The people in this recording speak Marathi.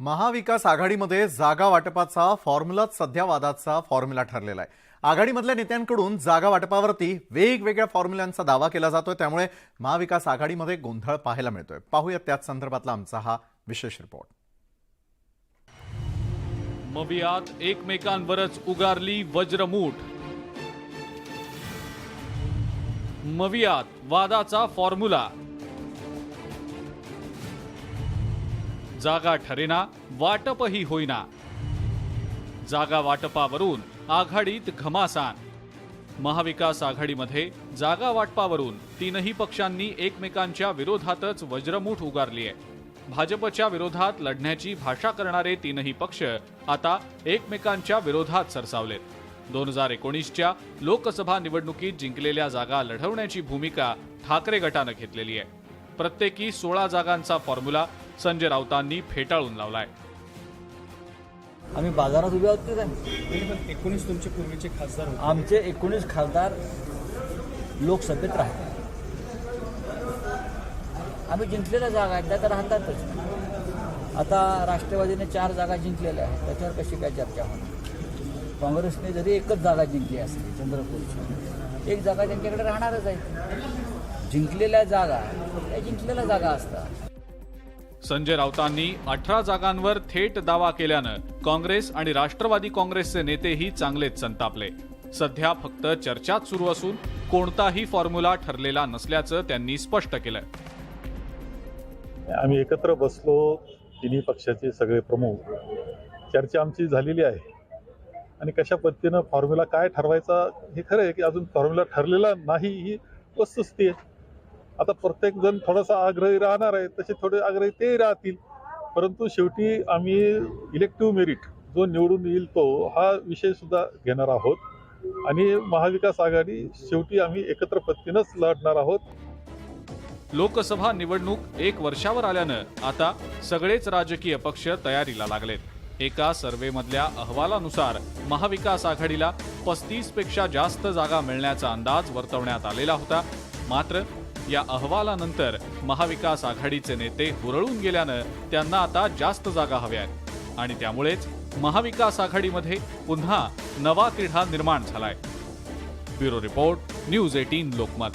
महाविकास आघाडीमध्ये जागा वाटपाचा फॉर्म्युलाच सध्या वादाचा फॉर्म्युला ठरलेला आहे. आघाडीमधल्या नेत्यांकडून जागा वाटपावरती वेगवेगळ्या फॉर्म्युल्यांचा दावा केला जातोय. त्यामुळे महाविकास आघाडीमध्ये गोंधळ पाहायला मिळतोय. पाहूया त्याच संदर्भातला आमचा हा विशेष रिपोर्ट. मवियात एकमेकांवरच उगारली वज्रमूठ. मवियात वादाचा फॉर्म्युला. जागा ठरेना वाटपही होईना. जागा वाटपावरून आघाडीत घमासान. महाविकास आघाडीमध्ये जागा वाटपावरून तीनही पक्षांनी एकमेकांच्या विरोधातच वज्रमूठ उगारली आहे. भाजपच्या विरोधात लढण्याची भाषा करणारे तीनही पक्ष आता एकमेकांच्या विरोधात सरसावलेत. दोन हजार एकोणीसच्या लोकसभा निवडणुकीत जिंकलेल्या जागा लढवण्याची भूमिका ठाकरे गटानं घेतलेली आहे. प्रत्येकी सोळा जागांचा फॉर्म्युला संजय राऊतांनी फेटाळून लावलाय. आम्ही बाजारात उभे आहोत ते एकोणीस तुमचे पूर्वीचे खासदार होते. आमचे एकोणीस खासदार लोकसभेत राहतात. आम्ही जिंकलेल्या जागा आहेत त्या तर राहतातच. आता राष्ट्रवादीने चार जागा जिंकलेल्या आहेत त्याच्यावर कशी काय चर्चा होणार? काँग्रेसने जरी एकच जागा जिंकली असली चंद्रपूरची एक जागा त्यांच्याकडे राहणारच आहे. जिंकलेल्या जागा त्या जिंकलेल्या जागा असतात. संजय राऊतांनी अठरा जागांवर थेट दावा केल्यानं काँग्रेस आणि राष्ट्रवादी काँग्रेसचे नेतेही चांगलेच संतापले. सध्या फक्त चर्चाच सुरू असून कोणताही फॉर्म्युला ठरलेला नसल्याचं त्यांनी स्पष्ट केलं आम्ही एकत्र बसलो तिन्ही पक्षाचे सगळे प्रमुख. चर्चा आमची झालेली आहे. आणि कशा पद्धतीनं फॉर्म्युला काय ठरवायचा हे खरं आहे की अजून फॉर्म्युला ठरलेला नाही ही वस्तुस्थिती आहे. आता प्रत्येक जण थोडासा आग्रही राहणार आहे तसे थोडे आग्रही ते राहतील. परंतु शेवटी आम्ही इलेक्टिव्ह मेरिट जो निवडून येईल तो हा विषय सुद्धा घेणार आहोत. आणि महाविकास आघाडी शेवटी आम्ही एकत्र पद्धतीनंच लढणार आहोत. लोकसभा निवडणूक एक वर्षावर आल्यानं आता सगळेच राजकीय पक्ष तयारीला लागलेत. एका सर्व्हेमधल्या अहवालानुसार महाविकास आघाडीला पस्तीसपेक्षा जास्त जागा मिळण्याचा अंदाज वर्तवण्यात आलेला होता. मात्र या अहवालानंतर महाविकास आघाडीचे नेते हुरळून गेल्यानं त्यांना आता जास्त जागा हव्या आहेत आणि त्यामुळेच महाविकास आघाडीमध्ये पुन्हा नवा तिढा निर्माण झालाय. Bureau report news eighteen Lokmat.